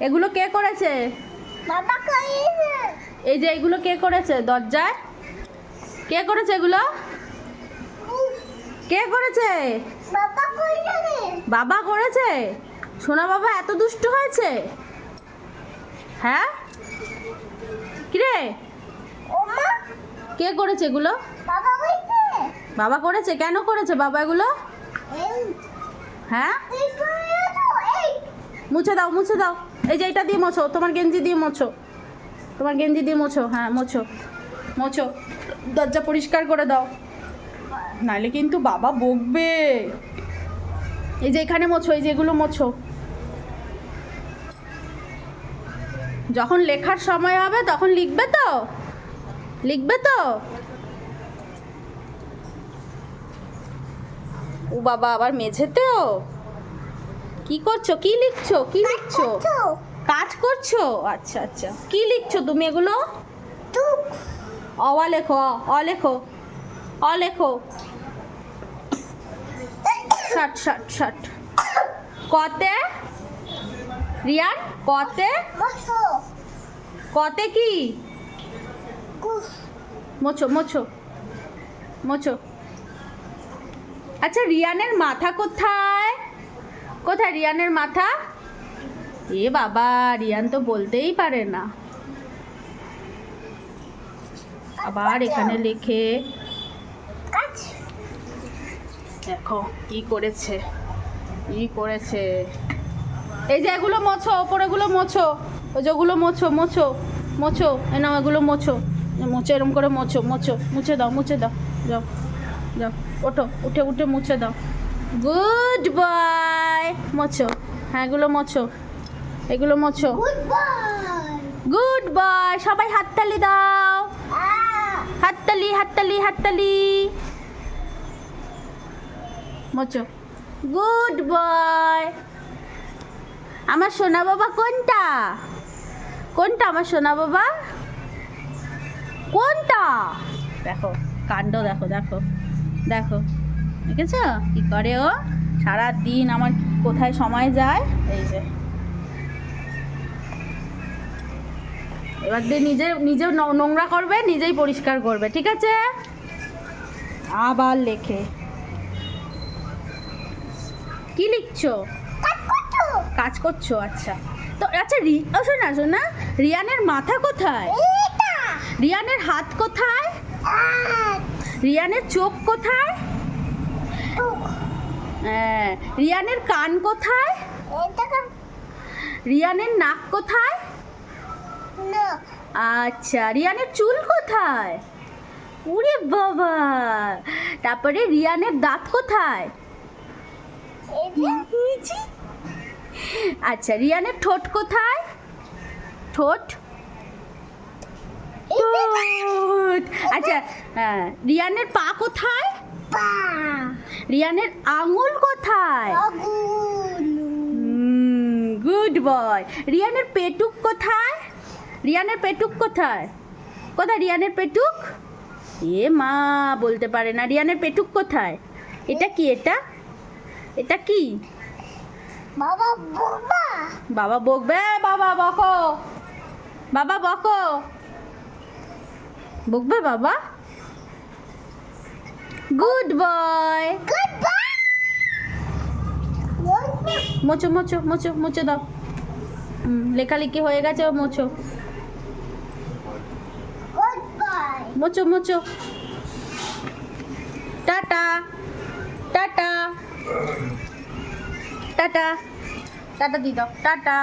এগুলো কে করেছে? বাবা কইছে এই যে এগুলো কে করেছে? দরজায়? কে করেছে এগুলো? কে করেছে? বাবা করেছে? সোনা বাবা এত দুষ্ট হয়েছে? হ্যাঁ? কিরে? কে করেছে এগুলো? বাবা বাবা করেছে? কেন করেছে বাবা এগুলো? হ্যাঁ? মুছে দাও মুছে দাও। এই যে এটা দিয়ে মোছো, তোমার গেঞ্জি দিয়ে মোছো। তোমার গেঞ্জি দিয়ে মোছো হ্যাঁ মোছো মোছো। দরজা পরিষ্কার করে দাও। নাহলে কিন্তু বাবা বকবে। এই যে এখানে মোছো, এই যে এগুলো মোছো। যখন লেখার সময় হবে, তখন লিখবে তো? লিখবে তো? ও বাবা, আবার মেঝেতেও? কি করছ? কি লিখছো? কি লিখছো? কাজ করছ? আচ্ছা আচ্ছা। কি লিখছো তুমি এগুলো? অওয়া লেখো অ, অ লেখো অ লেখো। ষাট ষাট ষাট। কতে? রিয়ান কতে? কতে কি? মোছো মোছো মোছো। আচ্ছা রিয়ানের মাথা কোথায়? কোথায় রিয়ানের মাথা? এ বাবা, রিয়ান তো বলতেই পারে না। আবার এখানে লিখে, দেখো কি করেছে কি করেছে। এই যে এগুলো মোছো, ওপরেগুলো মোছো, ওই যেগুলো মোছো মোছো মোছো এ নাও এগুলো মোছো। মোছো, এরম করে মোছো মোছো, মুছে দাও মুছে দাও, যাও যাও, ওঠো, উঠে উঠে মুছে দাও। গুড বাই মোছো। হ্যাঁ এগুলো মোছো। এগুলো মোছো। গুড বাই বাই সবাই হাততালি দাও। হাততালি হাততালি হাততালি। মোচো গুড বয় আমার সোনা বাবা কোনটা? কোনটা আমার সোনা বাবা? কোনটা? দেখো, কাণ্ড দেখো দেখো। দেখো। দেখেছ? কি করে ও? সারা দিন আমার কোথায় সময় যায়? এই যে। এবার দিয়ে নিজে নিজে নোংরা করবে নিজেই পরিষ্কার করবে ঠিক আছে? আবার লেখে। কি লিখছো? কাজ করছ আচ্ছা। তো আচ্ছা রি না শোন না। রিয়ানের মাথা কোথায়? রিয়ানের হাত কোথায়? রিয়ানের চোখ কোথায়? হ্যাঁ, রিয়ানের কান কোথায়? রিয়ানের নাক কোথায়? আচ্ছা রিয়ানের চুল কোথায়? উরে বাবা! তারপরে রিয়ানের দাঁত কোথায়? আচ্ছা রিয়ানের ঠোঁট কোথায়? ঠোঁট? ঠোঁট। আচ্ছা হ্যাঁ রিয়ানের পা কোথায়? রিয়ানের আঙুল কোথায়? গুড বয় রিয়ানের পেটুক কোথায়? রিয়ানের পেটুক কোথায়? কোথায় রিয়ানের পেটুক? এ মা বলতে পারে না। রিয়ানের পেটুক কোথায়? এটা কি এটা? এটা কি? বাবা বাবা বাবা বকবে? বাবা বকো। বাবা বকো। বকবে বাবা? গুড বয় মোচো মোচো মোচো মোচো দাও। লেখালেখি হয়ে গেছে ও মোচো মোচো মোচো টাটা টাটা। টাটা টাটা দি দাও। টাটা।